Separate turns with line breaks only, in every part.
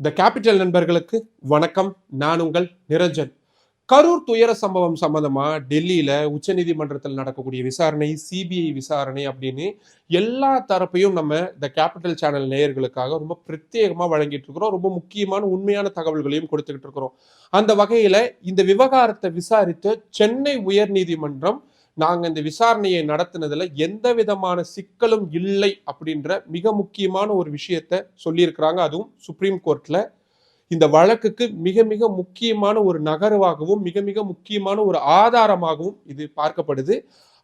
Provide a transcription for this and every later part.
The capital நண்பர்களுக்கு வணக்கம். நான் உங்கள் நிரஞ்சன். கரூர் துயர சம்பவம் சம்பந்தமா டெல்லியில உச்சநீதிமன்றத்தில் நடக்கக்கூடிய விசாரணை சிபிஐ விசாரணை அப்படின்னு எல்லா தரப்பையும் நம்ம த கேபிட்டல் சேனல் நேயர்களுக்காக ரொம்ப பிரத்யேகமா வழங்கிட்டு இருக்கிறோம். ரொம்ப முக்கியமான உண்மையான தகவல்களையும் கொடுத்துக்கிட்டு இருக்கிறோம். அந்த வகையில இந்த விவகாரத்தை விசாரித்த சென்னை உயர்நீதிமன்றம் நாங்க இந்த விசாரணையை நடத்தினதுல எந்த விதமான சிக்கலும் இல்லை அப்படின்ற மிக முக்கியமான ஒரு விஷயத்த சொல்லியிருக்கிறாங்க. அதுவும் சுப்ரீம் கோர்ட்ல இந்த வழக்குக்கு மிக மிக முக்கியமான ஒரு நகர்வாகவும் மிக மிக முக்கியமான ஒரு ஆதாரமாகவும் இது பார்க்கப்படுது.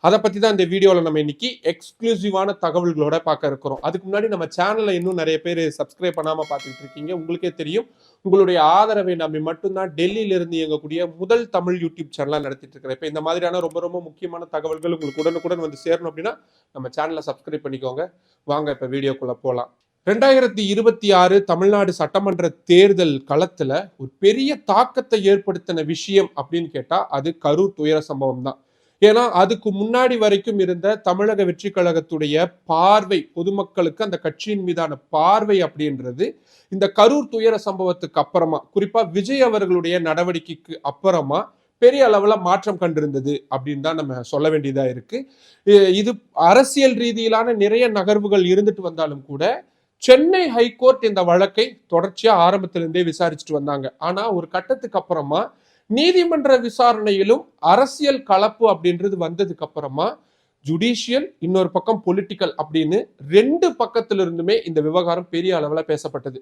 அதை பற்றி தான் இந்த வீடியோவில் நம்ம இன்னைக்கு எக்ஸ்க்ளூசிவான தகவல்களோட பார்க்க இருக்கிறோம். அதுக்கு முன்னாடி நம்ம சேனலை இன்னும் நிறைய பேர் சப்ஸ்கிரைப் பண்ணாமல் பார்த்துட்டு இருக்கீங்க. உங்களுக்கே தெரியும். உங்களுடைய ஆதரவை நம்பி மட்டும்தான் டெல்லியில இருந்து இயங்கக்கூடிய முதல் தமிழ் யூடியூப் சேனலாக நடத்திட்டு இருக்கிறேன். இப்போ இந்த மாதிரியான ரொம்ப ரொம்ப முக்கியமான தகவல்கள் உங்களுக்கு உடனுக்குடன் வந்து சேரணும் அப்படின்னா நம்ம சேனலை சப்ஸ்கிரைப் பண்ணிக்கோங்க. வாங்க இப்போ வீடியோக்குள்ளே போகலாம் ரெண்டாயிரத்தி இருபத்தி ஆறு தமிழ்நாடு சட்டமன்ற தேர்தல் களத்தில் ஒரு பெரிய தாக்கத்தை ஏற்படுத்தின விஷயம் அப்படின்னு கேட்டால் அது கரூர் துயர சம்பவம் தான் ஏன்னா அதுக்கு முன்னாடி வரைக்கும் இருந்த தமிழக வெற்றி கழகத்துடைய பார்வை பொதுமக்களுக்கு அந்த கட்சியின் மீதான பார்வை அப்படின்றது இந்த கரூர் துயர சம்பவத்துக்கு அப்புறமா குறிப்பா விஜய் அவர்களுடைய நடவடிக்கைக்கு அப்புறமா பெரிய அளவுல மாற்றம் கண்டிருந்தது அப்படின்னு தான் நம்ம சொல்ல வேண்டியதா இருக்கு. இது அரசியல் ரீதியிலான நிறைய நகர்வுகள் இருந்துட்டு வந்தாலும் கூட சென்னை ஹைகோர்ட் இந்த வழக்கை தொடர்ச்சியா ஆரம்பத்திலிருந்தே விசாரிச்சுட்டு வந்தாங்க. ஆனா ஒரு கட்டத்துக்கு அப்புறமா நீதிமன்ற விசாரணையிலும் அரசியல் கலப்பு அப்படின்றது வந்ததுக்கு அப்புறமா ஜுடிஷியல் இன்னொரு பக்கம் பொலிட்டிக்கல் அப்படின்னு ரெண்டு பக்கத்துல இருந்துமே இந்த விவகாரம் பெரிய அளவில் பேசப்பட்டது.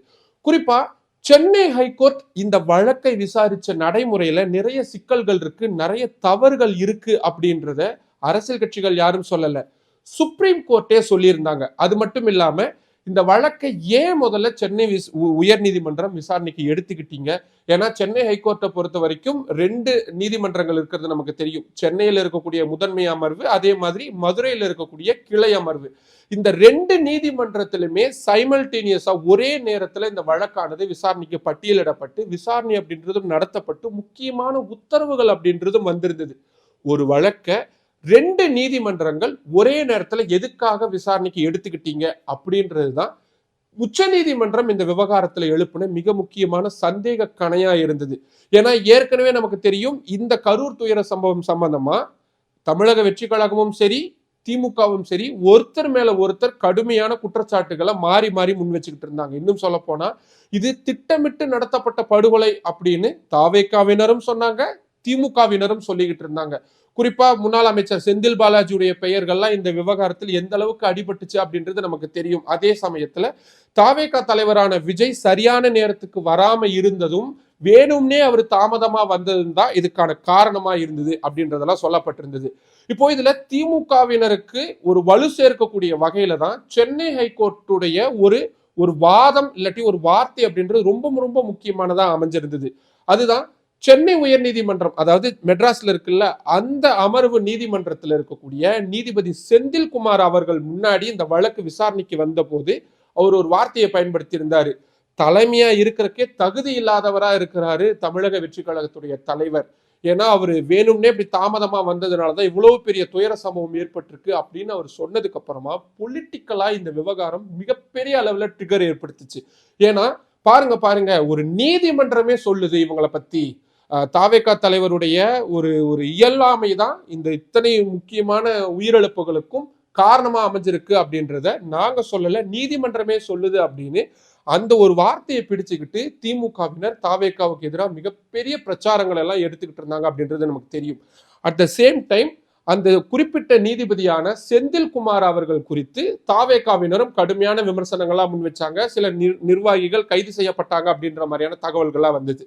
குறிப்பா சென்னை ஹைகோர்ட் இந்த வழக்கை விசாரிச்ச நடைமுறையில நிறைய சிக்கல்கள் இருக்கு நிறைய தவறுகள் இருக்கு அப்படின்றத அரசியல் கட்சிகள் யாரும் சொல்லல. சுப்ரீம் கோர்ட்டே சொல்லியிருந்தாங்க. அது மட்டும் இல்லாம இந்த வழக்கை ஏன் முதல்ல சென்னை விஸ்- உ- உயர்நீதிமன்றம் விசாரணைக்கு எடுத்துக்கிட்டீங்க? ஏன்னா சென்னை ஹைகோர்ட்டை பொறுத்த வரைக்கும் ரெண்டு நீதிமன்றங்கள் இருக்கிறது நமக்கு தெரியும். சென்னையில் இருக்கக்கூடிய முதன்மை அமர்வு அதே மாதிரி மதுரையில் இருக்கக்கூடிய கிளை அமர்வு. இந்த ரெண்டு நீதிமன்றத்திலுமே சைமல்டேனியஸா ஒரே நேரத்தில் இந்த வழக்கானது விசாரணைக்கு பட்டியலிடப்பட்டு விசாரணை அப்படின்றதும் நடத்தப்பட்டு முக்கியமான உத்தரவுகள் அப்படின்றதும் வந்திருந்தது. ஒரு வழக்கை ரெண்டு நீதிமன்றங்கள் ஒரே நேரத்தில் எதுக்காக விசாரணைக்கு எடுத்துக்கிட்டீங்க அப்படின்றது தான் உச்ச நீதிமன்றம் இந்த விவகாரத்தில் எழுப்பின மிக முக்கியமான சந்தேக கணையா இருந்தது. ஏன்னா ஏற்கனவே நமக்கு தெரியும் இந்த கரூர் துயர சம்பவம் சம்பந்தமா தமிழக வெற்றி கழகமும் சரி திமுகவும் சரி ஒருத்தர் மேல ஒருத்தர் கடுமையான குற்றச்சாட்டுகளை மாறி மாறி முன் வச்சுக்கிட்டு இருந்தாங்க. இன்னும் சொல்ல போனா இது திட்டமிட்டு நடத்தப்பட்ட படுகொலை அப்படின்னு தாவேக்காவினரும் சொன்னாங்க திமுகவினரும் சொல்லிக்கிட்டு இருந்தாங்க. குறிப்பா முன்னாள் அமைச்சர் செந்தில் பாலாஜியுடைய பெயர்கள்லாம் இந்த விவகாரத்தில் எந்த அளவுக்கு அடிபட்டுச்சு அப்படின்றது நமக்கு தெரியும். அதே சமயத்துல தாவேகா தலைவரான விஜய் சரியான நேரத்துக்கு வராம இருந்ததும் வேணும்னே அவர் தாமதமா வந்ததும் தான் இதுக்கான காரணமா இருந்தது அப்படின்றதெல்லாம் சொல்லப்பட்டிருந்தது. இப்போ இதுல திமுகவினருக்கு ஒரு வலு சேர்க்கக்கூடிய வகையில தான் சென்னை ஹைகோர்ட்டுடைய ஒரு ஒரு வாதம் இல்லாட்டி ஒரு வார்த்தை அப்படின்றது ரொம்ப ரொம்ப முக்கியமானதா அமைஞ்சிருந்தது. அதுதான் சென்னை உயர்நீதிமன்றம் அதாவது மெட்ராஸ்ல இருக்குல்ல அந்த அமர்வு நீதிமன்றத்தில் இருக்கக்கூடிய நீதிபதி செந்தில்குமார் அவர்கள் முன்னாடி இந்த வழக்கு விசாரணைக்கு வந்தபோது அவர் ஒரு வார்த்தையை பயன்படுத்தியிருந்தார். தலைமையாக தலைமையா இருக்கிறக்கே தகுதி இல்லாதவரா இருக்கிறாரு தமிழக வெற்றி கழகத்துடைய தலைவர். ஏன்னா அவர் வேணும்னே இப்படி தாமதமா வந்ததுனாலதான் இவ்வளவு பெரிய துயர சம்பவம் ஏற்பட்டிருக்கு அப்படின்னு அவர் சொன்னதுக்கு அப்புறமா பொலிட்டிக்கலா இந்த விவகாரம் மிகப்பெரிய அளவுல ட்ரிகர் ஏற்படுத்துச்சு. ஏன்னா பாருங்க பாருங்க ஒரு நீதிமன்றமே சொல்லுது இவங்களை பத்தி. அஹ், தாவேகா தலைவருடைய ஒரு ஒரு இயலாமை தான் இந்த இத்தனை முக்கியமான உயிரிழப்புகளுக்கும் காரணமா அமைஞ்சிருக்கு அப்படின்றத நாங்க சொல்லல நீதிமன்றமே சொல்லுது அப்படின்னு அந்த ஒரு வார்த்தையை பிடிச்சுக்கிட்டு திமுகவினர் தாவேக்காவுக்கு எதிராக மிகப்பெரிய பிரச்சாரங்கள் எல்லாம் எடுத்துக்கிட்டு இருந்தாங்க அப்படின்றது நமக்கு தெரியும். அட் த சேம் டைம் அந்த குறிப்பிட்ட நீதிபதியான செந்தில்குமார் அவர்கள் குறித்து தாவேக்காவினரும் கடுமையான விமர்சனங்கள்லாம் முன் வச்சாங்க சில நிர்- நிர்வாகிகள் கைது செய்யப்பட்டாங்க அப்படின்ற மாதிரியான தகவல்கள்லாம் வந்தது.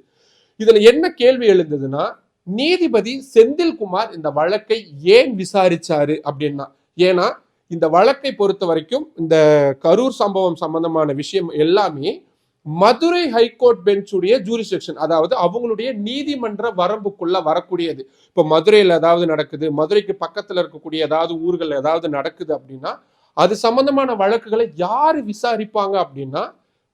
இதுல என்ன கேள்வி எழுந்ததுன்னா நீதிபதி செந்தில்குமார் இந்த வழக்கை ஏன் விசாரிச்சாரு அப்படின்னா ஏன்னா இந்த வழக்கை பொறுத்த வரைக்கும் இந்த கரூர் சம்பவம் சம்பந்தமான விஷயம் எல்லாமே மதுரை ஹைகோர்ட் பெஞ்சுடைய ஜூரிஸ்டிக்ஷன் அதாவது அவங்களுடைய நீதிமன்ற வரம்புக்குள்ள வரக்கூடியது. இப்போ மதுரையில் ஏதாவது நடக்குது மதுரைக்கு பக்கத்துல இருக்கக்கூடிய ஏதாவது ஊர்கள் ஏதாவது நடக்குது அப்படின்னா அது சம்பந்தமான வழக்குகளை யார் விசாரிப்பாங்க அப்படின்னா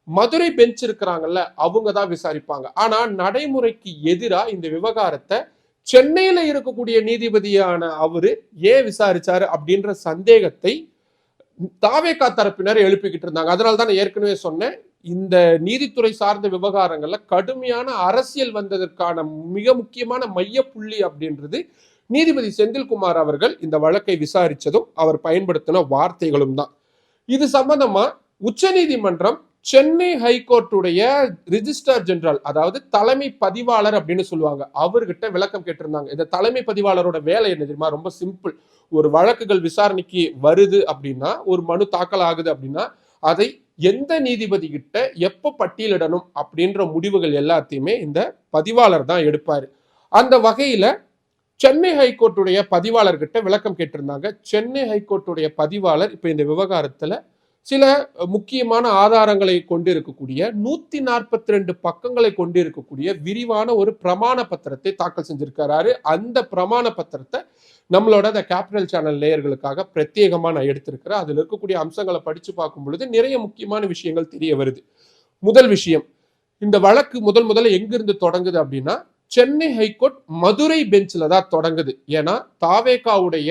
மதுரை பெஞ்ச் இருக்கிறாங்கல்ல அவங்க தான் விசாரிப்பாங்க. ஆனா நடைமுறைக்கு எதிரா இந்த விவகாரத்தை சென்னையில இருக்கக்கூடிய நீதிபதியான அவரு ஏன் விசாரிச்சாரு அப்படின்ற சந்தேகத்தை தாவேகா தரப்பினர் எழுப்பிக்கிட்டு இருந்தாங்க. அதனால தான் நான் ஏற்கனவே சொன்னேன். இந்த நீதித்துறை சார்ந்த விவகாரங்கள்ல கடுமையான அரசியல் வந்ததற்கான மிக முக்கியமான மையப்புள்ளி அப்படின்றது நீதிபதி செந்தில்குமார் அவர்கள் இந்த வழக்கை விசாரிச்சதும் அவர் பயன்படுத்தின வார்த்தைகளும் தான். இது சம்பந்தமா உச்சநீதிமன்றம் சென்னை ஹைகோர்ட்டுடைய ரிஜிஸ்டர் ஜெனரல் அதாவது தலைமை பதிவாளர் அப்படின்னு சொல்லுவாங்க. அவர்கிட்ட விளக்கம் கேட்டிருந்தாங்க. இந்த தலைமை பதிவாளரோட வேலை என்ன தெரியுமா? ரொம்ப சிம்பிள். ஒரு வழக்குகள் விசாரணைக்கு வருது அப்படின்னா ஒரு மனு தாக்கல் ஆகுது அப்படின்னா அதை எந்த நீதிபதி கிட்ட எப்ப பட்டியலிடணும் அப்படின்ற முடிவுகள் எல்லாத்தையுமே இந்த பதிவாளர் தான் எடுப்பார். அந்த வகையில் சென்னை ஹைகோர்ட்டுடைய பதிவாளர்கிட்ட விளக்கம் கேட்டிருந்தாங்க. சென்னை ஹைகோர்ட்டுடைய பதிவாளர் இப்போ இந்த விவகாரத்தில் சில முக்கியமான ஆதாரங்களை கொண்டு இருக்கக்கூடிய நூத்தி நாற்பத்தி ரெண்டு பக்கங்களை கொண்டு இருக்கக்கூடிய விரிவான ஒரு பிரமாண பத்திரத்தை தாக்கல் செஞ்சிருக்கிறாரு அந்த பிரமாண பத்திரத்தை நம்மளோட அந்த கேபிட்டல் சேனல் நேயர்களுக்காக பிரத்யேகமாக நான் எடுத்திருக்கிறேன். அதில் இருக்கக்கூடிய அம்சங்களை படித்து பார்க்கும் பொழுது நிறைய முக்கியமான விஷயங்கள் தெரிய வருது. முதல் விஷயம் இந்த வழக்கு முதல் முதல்ல எங்கிருந்து தொடங்குது அப்படின்னா சென்னை ஹைகோர்ட் மதுரை பெஞ்சில் தான் தொடங்குது. ஏன்னா தாவேகாவுடைய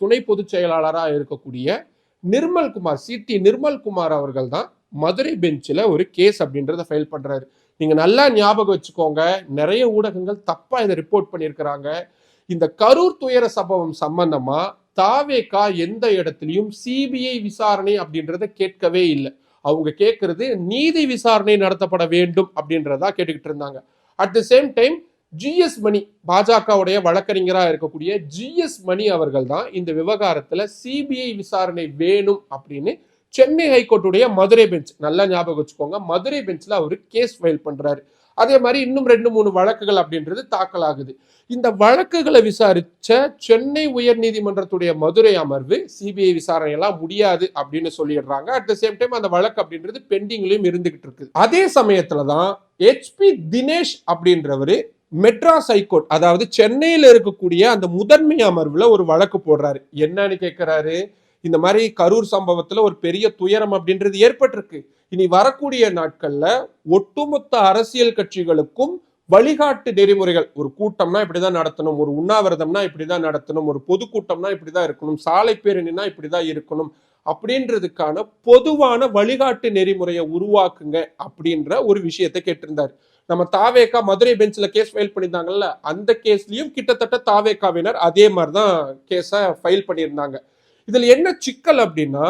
துணை பொதுச் செயலாளராக இருக்கக்கூடிய நிர்மல் குமார் சிடி நிர்மல் குமார் அவர்கள் தான் மதுரை பெஞ்சில் ஒரு கேஸ் அப்படின்றத ஃபைல் பண்ணுறாரு நீங்கள் நல்லா ஞாபகம் வச்சுக்கோங்க. நிறைய ஊடகங்கள் தப்பாக இதை ரிப்போர்ட் பண்ணியிருக்கிறாங்க. இந்த கரூர் துயர சம்பவம் சம்பந்தமா தாவேக்கா எந்த இடத்துலையும் சிபிஐ விசாரணை அப்படின்றத கேட்கவே இல்லை. அவங்க கேட்கறது நீதி விசாரணை நடத்தப்பட வேண்டும் அப்படின்றதா கேட்டுக்கிட்டு இருந்தாங்க. At the same time GS Mani பாஜகவுடைய வழக்கறிஞராக இருக்கக்கூடிய ஜிஎஸ் மணி அவர்கள் தான் இந்த விவகாரத்தில் சிபிஐ விசாரணை வேணும் அப்படின்னு சென்னை ஹைகோர்ட்டுடைய மதுரை பெஞ்ச் நல்லா ஞாபகம் வச்சுக்கோங்க மதுரை பெஞ்சில் அவர் கேஸ் ஃபைல் பண்ணுறாரு அதே மாதிரி இன்னும் ரெண்டு மூணு வழக்குகள் அப்படின்றது தாக்கல் ஆகுது இந்த வழக்குகளை விசாரிச்ச சென்னை உயர்நீதிமன்றத்துடைய மதுரை அமர்வு சிபிஐ விசாரணை எல்லாம் முடியாது அப்படின்னு சொல்லிடுறாங்க. அட் த சேம் டைம் அந்த வழக்கு அப்படின்றது பெண்டிங்லயும் இருந்துகிட்டு இருக்குது அதே சமயத்துல தான் ஹெச்பி தினேஷ் அப்படின்றவரு மெட்ராஸ் ஹைகோர்ட் அதாவது சென்னையில் இருக்கக்கூடிய அந்த முதன்மை அமர்வில் ஒரு வழக்கு போடுறாரு. என்னன்னு கேட்குறாரு இந்த மாதிரி கரூர் சம்பவத்தில் ஒரு பெரிய துயரம் அப்படின்றது ஏற்பட்டிருக்கு. இனி வரக்கூடிய நாட்களில் ஒட்டுமொத்த அரசியல் கட்சிகளுக்கும் வழிகாட்டு நெறிமுறைகள் ஒரு கூட்டம்னா இப்படிதான் நடத்தணும் ஒரு உண்ணாவிரதம்னா இப்படிதான் நடத்தணும் ஒரு பொதுக்கூட்டம்னா இப்படிதான் இருக்கணும் சாலை பேரணினா இப்படிதான் இருக்கணும் அப்படின்றதுக்கான பொதுவான வழிகாட்டு நெறிமுறையை உருவாக்குங்க அப்படின்ற ஒரு விஷயத்தை கேட்டிருந்தார். நம்ம தாவேக்கா மதுரை பெஞ்சில் கேஸ் ஃபைல் பண்ணியிருந்தாங்கல்ல அந்த கேஸ்லயும் கிட்டத்தட்ட தாவேக்காவினர் அதே மாதிரி தான் கேஸை ஃபைல் பண்ணியிருந்தாங்க. இதில் என்ன சிக்கல் அப்படின்னா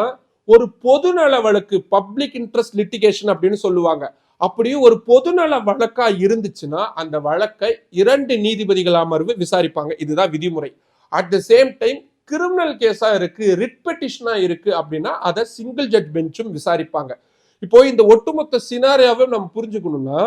ஒரு பொதுநல வழக்கு பப்ளிக் இன்ட்ரெஸ்ட் லிட்டிகேஷன் அப்படின்னு சொல்லுவாங்க. அப்படி ஒரு பொதுநல வழக்கா இருந்துச்சுன்னா அந்த வழக்கை இரண்டு நீதிபதிகள் அமர்வு விசாரிப்பாங்க. இதுதான் விதிமுறை. At the same time criminal கேஸா இருக்கு ரிட் பெட்டிஷனா இருக்கு அப்படின்னா அதை சிங்கிள் ஜட்ஜ் பெஞ்சும் விசாரிப்பாங்க. இப்போ இந்த ஒட்டுமொத்த சினாரியாவை நம்ம புரிஞ்சுக்கணும்னா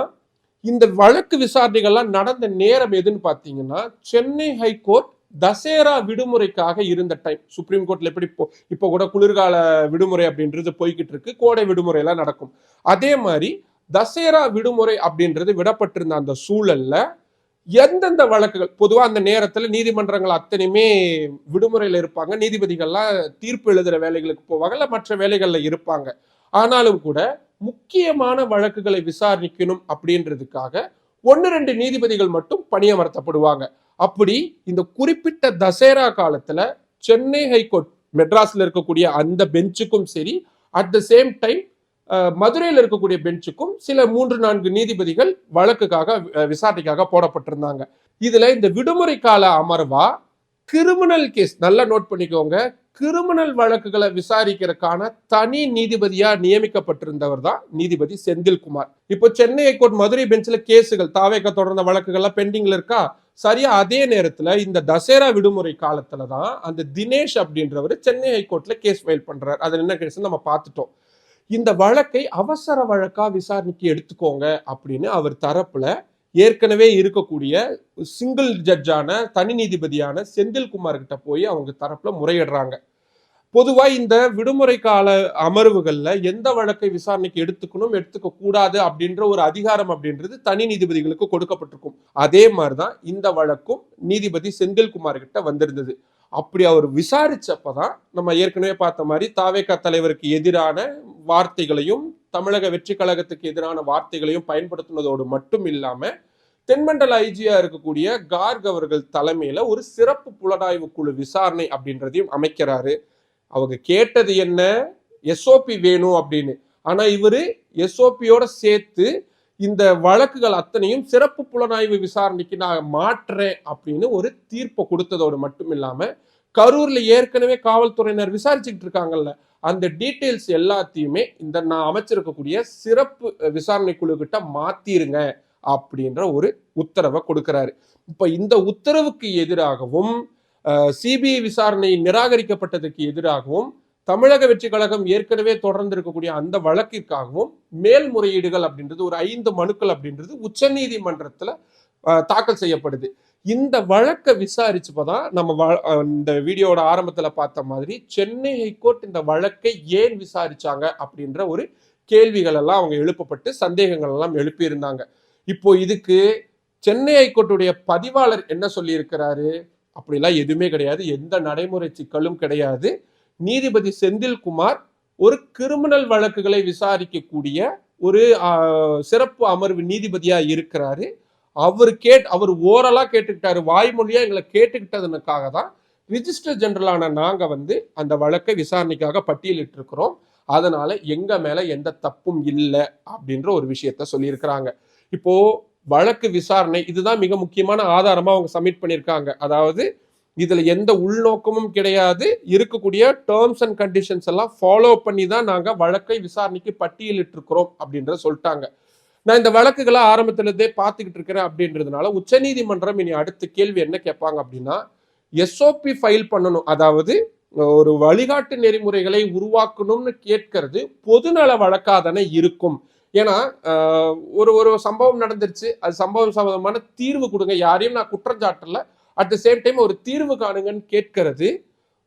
இந்த வழக்கு விசாரணைகள்லாம் நடந்த நேரம் எதுன்னு பார்த்தீங்கன்னா சென்னை ஹைகோர்ட் தசேரா விடுமுறைக்காக இருந்த டைம் சுப்ரீம் கோர்ட்ல எப்படி இப்போ இப்போ கூட குளிர்கால விடுமுறை அப்படின்றது போய்கிட்டு இருக்கு. கோடை விடுமுறை எல்லாம் நடக்கும். அதே மாதிரி தசேரா விடுமுறை அப்படின்றது விடப்பட்டிருந்த அந்த சூழல்ல எந்தெந்த வழக்குகள் பொதுவா அந்த நேரத்துல நீதிமன்றங்கள் அத்தனையுமே விடுமுறையில இருப்பாங்க. நீதிபதிகள்லாம் தீர்ப்பு எழுதுற வேலைகளுக்கு போவாங்க இல்ல மற்ற வேலைகள்ல இருப்பாங்க. ஆனாலும் கூட முக்கியமான வழக்குகளை விசாரிக்கணும் அப்படின்றதுக்காக ஒன்று ரெண்டு நீதிபதிகள் மட்டும் பணியமர்த்தப்படுவாங்க. அப்படி இந்த குறிப்பிட்ட தசேரா காலத்துல சென்னை ஹைகோர்ட் மெட்ராஸ்ல இருக்கக்கூடிய அந்த பெஞ்சுக்கும் சரி அட் த சேம் டைம் மதுரையில் இருக்கக்கூடிய பெஞ்சுக்கும் சில மூன்று நான்கு நீதிபதிகள் வழக்குக்காக விசாரணைக்காக போடப்பட்டிருந்தாங்க. இதுல இந்த விடுமுறை கால அமர்வா கிரிமினல் கேஸ் நல்லா நோட் பண்ணிக்கோங்க. கிரிமினல் வழக்குகளை விசாரிக்கிறதுக்கான தனி நீதிபதியா நியமிக்கப்பட்டிருந்தவர் தான் நீதிபதி செந்தில்குமார். இப்போ சென்னை ஹைகோர்ட் மதுரை பெஞ்சில் கேஸுகள் தாவேக்க தொடர்ந்த வழக்குகள்லாம் பெண்டிங்ல இருக்கா? சரியா அதே நேரத்துல இந்த தசேரா விடுமுறை காலத்துல தான் அந்த தினேஷ் அப்படின்றவர் சென்னை ஹைகோர்ட்ல கேஸ் ஃபைல் பண்றாரு. அதில் என்ன கேஸ் நம்ம பார்த்துட்டோம். இந்த வழக்கை அவசர வழக்கா விசாரணைக்கு எடுத்துக்கோங்க அப்படின்னு அவர் தரப்புல ஏற்கனவே இருக்கக்கூடிய சிங்கிள் ஜட்ஜான தனி நீதிபதியான செந்தில்குமார் கிட்ட போய் அவங்க தரப்புல முறையிடுறாங்க. பொதுவா இந்த விடுமுறை கால அமர்வுகள்ல எந்த வழக்கை விசாரணைக்கு எடுத்துக்கணும் எடுத்துக்க கூடாது அப்படின்ற ஒரு அதிகாரம் அப்படின்றது தனி நீதிபதிகளுக்கு கொடுக்கப்பட்டிருக்கும். அதே மாதிரிதான் இந்த வழக்கும் நீதிபதி செந்தில்குமார் கிட்ட வந்திருந்தது. அப்படி அவர் விசாரிச்சப்பதான் நம்ம ஏற்கனவே பார்த்த மாதிரி தாவேகா தலைவருக்கு எதிரான வார்த்தைகளையும் தமிழக வெற்றி கழகத்துக்கு எதிரான வார்த்தைகளையும் பயன்படுத்தினதோடு மட்டும் இல்லாம தென்மண்டல ஐஜியா இருக்கக்கூடிய கார்க் அவர்கள் தலைமையில ஒரு சிறப்பு புலனாய்வு குழு விசாரணை அப்படின்றதையும் அமைக்கிறாரு. அவங்க கேட்டது என்ன? எஸ்ஓபி வேணும் அப்படின்னு. ஆனா இவரு எஸ்ஓபியோட சேர்த்து இந்த வழக்குகள் அத்தனையும் சிறப்பு புலனாய்வு விசாரணைக்கு நான் மாற்றுறேன் அப்படின்னு ஒரு தீர்ப்பை கொடுத்ததோடு மட்டும் இல்லாம கரூர்ல ஏற்கனவே காவல்துறையினர் விசாரிச்சுக்கிட்டு இருக்காங்கல்ல அந்த டீட்டெயில்ஸ் எல்லாத்தையுமே இந்த நான் அமைச்சிருக்கக்கூடிய சிறப்பு விசாரணை குழுக்கிட்ட மாத்திருங்க அப்படின்ற ஒரு உத்தரவை கொடுக்கிறாரு. இப்ப இந்த உத்தரவுக்கு எதிராகவும் சிபிஐ விசாரணை நிராகரிக்கப்பட்டதுக்கு எதிராகவும் தமிழக வெற்றி கழகம் ஏற்கனவே தொடர்ந்து இருக்கக்கூடிய அந்த வழக்கிற்காகவும் மேல்முறையீடுகள் அப்படின்றது ஒரு ஐந்து மனுக்கள் அப்படின்றது உச்சநீதிமன்றத்தில் தாக்கல் செய்யப்படுது. இந்த வழக்கை விசாரிச்சப்போ தான் நம்ம இந்த வீடியோவோட ஆரம்பத்தில் பார்த்த மாதிரி சென்னை ஹைகோர்ட் இந்த வழக்கை ஏன் விசாரிச்சாங்க அப்படின்ற ஒரு கேள்விகள் எல்லாம் அவங்க எழுப்பப்பட்டு சந்தேகங்கள் எல்லாம் எழுப்பியிருந்தாங்க. இப்போ இதுக்கு சென்னை ஹைகோர்ட்டுடைய பதிவாளர் என்ன சொல்லியிருக்கிறாரு? அப்படிலாம் எதுவுமே கிடையாது. எந்த நடைமுறை சிக்கலும் கிடையாது. நீதிபதி செந்தில்குமார் ஒரு கிரிமினல் வழக்குகளை விசாரிக்கக்கூடிய ஒரு சிறப்பு அமர்வு நீதிபதியாக இருக்கிறாரு. அவர் கேட் அவர் ஓரலாக கேட்டுக்கிட்டாரு. வாய்மொழியாக எங்களை கேட்டுக்கிட்டதுனுக்காக தான் ரிஜிஸ்டர் ஜெனரலான நாங்கள் வந்து அந்த வழக்கை விசாரணைக்காக பட்டியலிட்டிருக்கிறோம். அதனால் அதனால எங்க மேல எந்த தப்பும் இல்லை அப்படின்ற ஒரு விஷயத்த சொல்லியிருக்கிறாங்க. இப்போ வழக்கு விசாரணை இதுதான் மிக முக்கியமான ஆதாரமா அவங்க சப்மிட் பண்ணியிருக்காங்க. அதாவது இதுல எந்த உள்நோக்கமும் கிடையாது. இருக்கக்கூடிய டேர்ம்ஸ் அண்ட் கண்டிஷன்ஸ் எல்லாம் ஃபாலோ பண்ணி தான் நாங்க வழக்கை விசாரணைக்கு பட்டியலிட்டிருக்கிறோம் அப்படின்ற அப்படின்றத சொல்லிட்டாங்க. நான் இந்த வழக்குகளை ஆரம்பத்திலிருந்தே பார்த்துக்கிட்டு இருக்கிறேன் அப்படின்றதுனால உச்சநீதிமன்றம் இனி அடுத்த கேள்வி என்ன கேட்பாங்க அப்படின்னா எஸ்ஓபி ஃபைல் பண்ணணும். அதாவது ஒரு வழிகாட்டு நெறிமுறைகளை உருவாக்கணும்னு கேட்கறது பொதுநல வழக்கா தானே இருக்கும். ஏன்னா ஒரு ஒரு சம்பவம் நடந்துருச்சு. அது சம்பவம் சம்பந்தமான தீர்வு கொடுங்க. யாரையும் நான் குற்றஞ்சாட்டல அட் த சேம் டைம் ஒரு தீர்வு காணுங்கன்னு கேட்கறது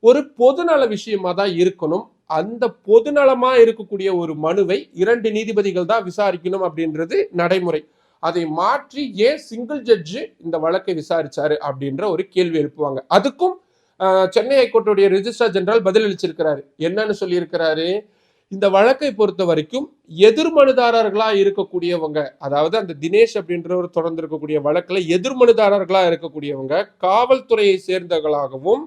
ஒரு பொதுநல விஷயமா தான் இருக்கணும். அந்த பொதுநலமா இருக்கக்கூடிய ஒரு மனுவை இரண்டு நீதிபதிகள் தான் விசாரிக்கணும் அப்படின்றது நடைமுறை. அதை மாற்றி ஏன் சிங்கிள் ஜட்ஜு இந்த வழக்கை விசாரிச்சாரு அப்படின்ற ஒரு கேள்வி எழுப்புவாங்க. அதுக்கும் சென்னை ஹைகோர்ட்டுடைய ரிஜிஸ்ட்ரார் ஜெனரல் பதிலளிச்சிருக்கிறாரு. என்னன்னு சொல்லியிருக்கிறாரு? இந்த வழக்கை பொறுத்த வரைக்கும் எதிர்மனுதாரர்களா இருக்கக்கூடியவங்க அதாவது அந்த தினேஷ் அப்படின்றவர் தொடர்ந்து இருக்கக்கூடிய வழக்குல எதிர்மனுதாரர்களா இருக்கக்கூடியவங்க காவல்துறையை சேர்ந்தவர்களாகவும்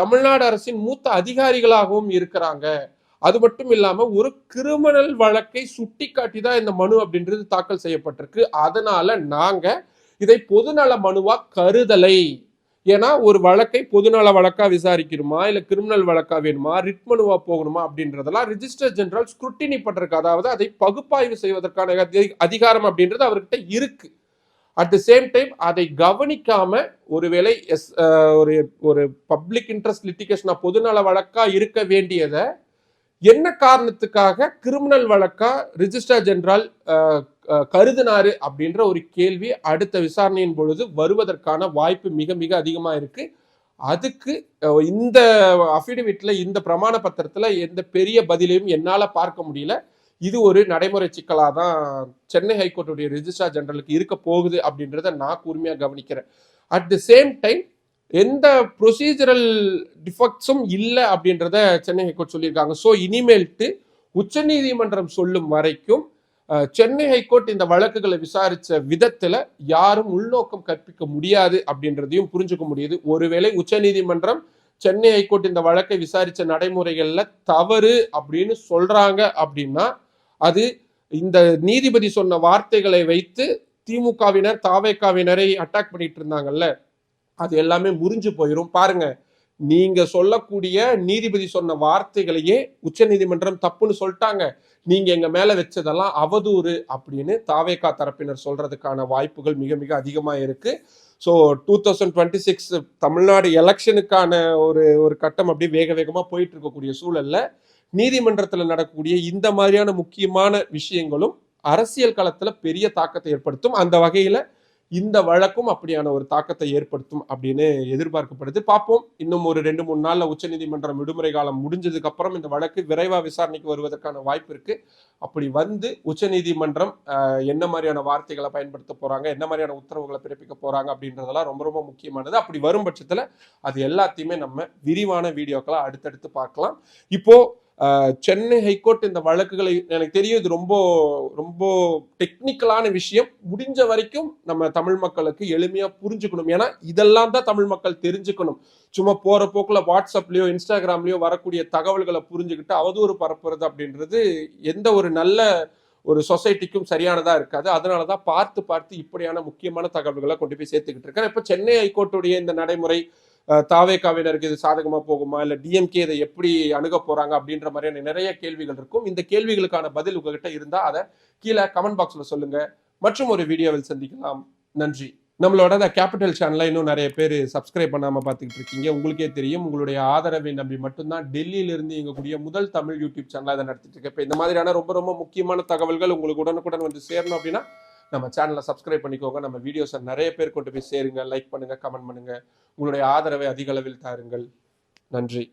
தமிழ்நாடு அரசின் மூத்த அதிகாரிகளாகவும் இருக்கிறாங்க. அது மட்டும் இல்லாம ஒரு கிரிமினல் வழக்கை சுட்டி காட்டி தான் இந்த மனு அப்படின்றது தாக்கல் செய்யப்பட்டிருக்கு. அதனால நாங்க இதை பொதுநல மனுவா கருதலை. ஏன்னா ஒரு வழக்கை பொதுநல வழக்கா விசாரிக்கணுமா? இல்ல கிரிமினல் வழக்கா வேணுமா? ரிட் மனுவா போகணுமா? அப்படின்றதெல்லாம் ரிஜிஸ்டர் ஜெனரல் ஸ்க்ருட்டினி பண்றதுக்கு அதாவது அதை பகுப்பாய்வு செய்வதற்கான அதிகாரம் அப்படின்றது அவர்கிட்ட இருக்கு. அட் த சேம் டைம் அதை கவனிக்காம ஒருவேளை எஸ் ஒரு ஒரு பப்ளிக் இன்ட்ரெஸ்ட் லிட்டிகேஷனா பொதுநல வழக்கா இருக்க வேண்டியதை என்ன காரணத்துக்காக கிரிமினல் வழக்கா ரிஜிஸ்டர் ஜெனரல் கருதினாரு அப்படின்ற ஒரு கேள்வி அடுத்த விசாரணையின் பொழுது வருவதற்கான வாய்ப்பு மிக மிக அதிகமாக இருக்கு. அதுக்கு இந்த அஃபிடவிட்ல இந்த பிரமாண பத்திரத்துல எந்த பெரிய பதிலையும் என்னால பார்க்க முடியல. இது ஒரு நடைமுறை சிக்கலாக தான் சென்னை ஹைகோர்ட்டுடைய ரிஜிஸ்ட்ரார் ஜெனரலுக்கு இருக்க போகுது அப்படின்றத நான் கூர்மையாக கவனிக்கிறேன். அட் த சேம் டைம் எந்த ப்ரொசீஜரல் டிஃபெக்ட்ஸும் இல்லை அப்படின்றத சென்னை ஹைகோர்ட் சொல்லியிருக்காங்க. ஸோ இனிமேல்ட்டு உச்சநீதிமன்றம் சொல்லும் வரைக்கும் சென்னை ஹைகோர்ட் இந்த வழக்குகளை விசாரித்த விதத்தில் யாரும் உள்நோக்கம் கற்பிக்க முடியாது அப்படின்றதையும் புரிஞ்சுக்க முடியுது. ஒருவேளை உச்சநீதிமன்றம் சென்னை ஹைகோர்ட் இந்த வழக்கை விசாரித்த நடைமுறைகளில் தவறு அப்படின்னு சொல்கிறாங்க அப்படின்னா அது இந்த நீதிபதி சொன்ன வார்த்தைகளை வைத்து திமுகவினர் தாவேக்காவினரை அட்டாக் பண்ணிட்டு இருந்தாங்கல்ல அது எல்லாமே முறிஞ்சு போயிடும் பாருங்க நீங்க சொல்லக்கூடிய நீதிபதி சொன்ன வார்த்தைகளையே உச்சநீதிமன்றம் தப்புன்னு சொல்லிட்டாங்க. நீங்க எங்க மேல வச்சதெல்லாம் அவதூறு அப்படின்னு தாவேக்கா தரப்பினர் சொல்றதுக்கான வாய்ப்புகள் மிக மிக அதிகமா இருக்கு. So two thousand twenty six Tamil Nadu எலெக்ஷனுக்கான ஒரு ஒரு கட்டம் அப்படியே வேக வேகமாக போயிட்டு இருக்கக்கூடிய சூழல்ல நீதிமன்றத்தில் நடக்கக்கூடிய இந்த மாதிரியான முக்கியமான விஷயங்களும் அரசியல் களத்தில் பெரிய தாக்கத்தை ஏற்படுத்தும். அந்த வகையில் இந்த வழக்கும் அப்படியான ஒரு தாக்கத்தை ஏற்படுத்தும் அப்படின்னு எதிர்பார்க்கப்படுது. பார்ப்போம். இன்னும் ஒரு ரெண்டு மூணு நாளில் உச்சநீதிமன்றம் விடுமுறை காலம் முடிஞ்சதுக்கு அப்புறம் இந்த வழக்கு விரைவாக விசாரணைக்கு வருவதற்கான வாய்ப்பு இருக்கு. அப்படி வந்து உச்சநீதிமன்றம் என்ன மாதிரியான வார்த்தைகளை பயன்படுத்த போறாங்க என்ன மாதிரியான உத்தரவுகளை பிறப்பிக்க போறாங்க அப்படின்றதெல்லாம் ரொம்ப ரொம்ப முக்கியமானது. அப்படி வரும் பட்சத்தில் அது எல்லாத்தையுமே நம்ம விரிவான வீடியோக்களை அடுத்தடுத்து பார்க்கலாம். இப்போ சென்னை ஹைகோர்ட் இந்த வழக்குகளை எனக்கு தெரியும். இது ரொம்ப ரொம்ப டெக்னிக்கலான விஷயம். முடிஞ்ச வரைக்கும் நம்ம தமிழ் மக்களுக்கு எளிமையா புரிஞ்சுக்கணும். ஏன்னா இதெல்லாம் தான் தமிழ் மக்கள் தெரிஞ்சுக்கணும். சும்மா போற போக்குல வாட்ஸ்அப்லயோ இன்ஸ்டாகிராம்லயோ வரக்கூடிய தகவல்களை புரிஞ்சுக்கிட்டு அவதூறு பரப்புறது அப்படின்றது எந்த ஒரு நல்ல ஒரு சொசைட்டிக்கும் சரியானதா இருக்காது. அதனால தான் பார்த்து பார்த்து இப்படியான முக்கியமான தகவல்களை கொண்டு போய் சேர்த்துக்கிட்டு இருக்கேன். இப்போ சென்னை ஹைகோர்ட்டுடைய இந்த நடைமுறை அஹ், தாவேகாவினருக்கு இது சாதகமா போகுமா? இல்ல டிஎம்கே இதை எப்படி அணுக போறாங்க அப்படின்ற மாதிரியான நிறைய கேள்விகள் இருக்கும். இந்த கேள்விகளுக்கான பதில் உங்ககிட்ட இருந்தா அதை கீழே கமெண்ட் பாக்ஸ்ல சொல்லுங்க. மற்றும் ஒரு வீடியோவில் சந்திக்கலாம். நன்றி. நம்மளோட அந்த கேபிட்டல் சேனலில் இன்னும் நிறைய பேர் சப்ஸ்கிரைப் பண்ணாமல் பார்த்துக்கிட்டு இருக்கீங்க. உங்களுக்கே தெரியும். உங்களுடைய ஆதரவை நம்பி மட்டும்தான் டெல்லியில இருந்து இயங்கக்கூடிய முதல் தமிழ் யூடியூப் சேனலாக அதை நடத்திட்டு இருக்கேன். இப்போ இந்த மாதிரியான ரொம்ப ரொம்ப முக்கியமான தகவல்கள் உங்களுக்கு உடனுக்குடன் வந்து சேரணும் அப்படின்னா நம்ம சேனலை சப்ஸ்கிரைப் பண்ணிக்கோங்க. நம்ம வீடியோஸை நிறைய பேர் கொண்டு போய் சேருங்க. லைக் பண்ணுங்கள் கமெண்ட் பண்ணுங்கள் உங்களுடைய ஆதரவை அதிக அளவில் தாருங்கள். நன்றி.